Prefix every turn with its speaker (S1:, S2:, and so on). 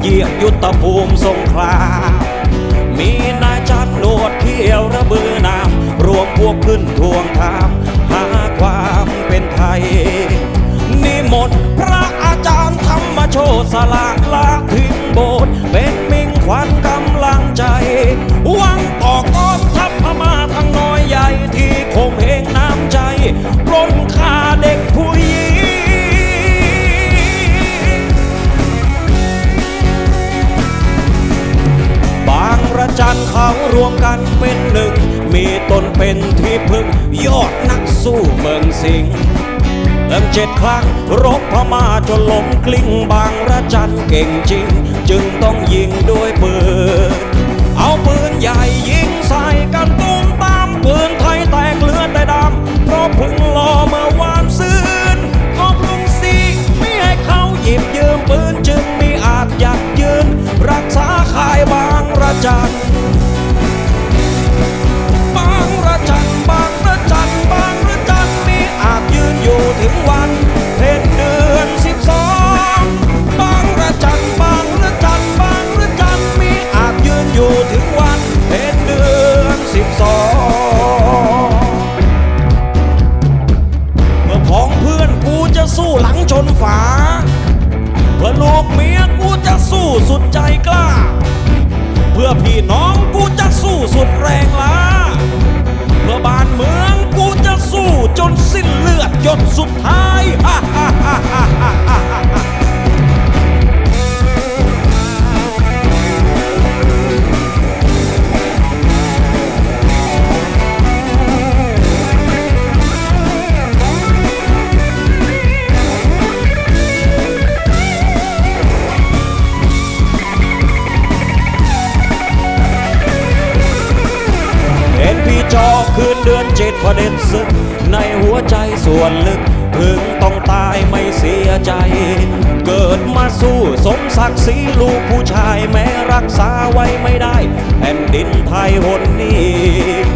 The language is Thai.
S1: เยี่ยมยุทธภูมิสงครามมีนายจันโนดเขียวระบือนามรวมพวกขึ้นทวงถาม หาความเป็นไทย นิมนต์พระอาจารย์ธรรมโชสละละทิ้งโบสถ์เป็น รวมกันเป็นหนึ่ง มีตนเป็นที่พึ่ง ยอดนักสู้เมืองสิงห์เริ่มเจ็ดครั้งรบพม่าจนล้มกลิ้งบางระจันเก่งจริง จึงต้องยิงด้วยปืน เอาปืนใหญ่ยิงใส่กันตูมตา กูจะสู้สุดใจกล้า เพื่อพี่น้องกูจะสู้สุดแรงล้า เพื่อบ้านเมืองกูจะสู้จนสิ้นเลือดหยดสุดท้ายฮ่า จอคืนเดือนเจ็ดพระเด็นศึก ในหัวใจส่วนลึก ถึงต้องตายไม่เสียใจ เกิดมาสู้สมศักดิ์ศรีลูกผู้ชายแม้รักษาไว้ไม่ได้ แผ่นดินไทยหนนี้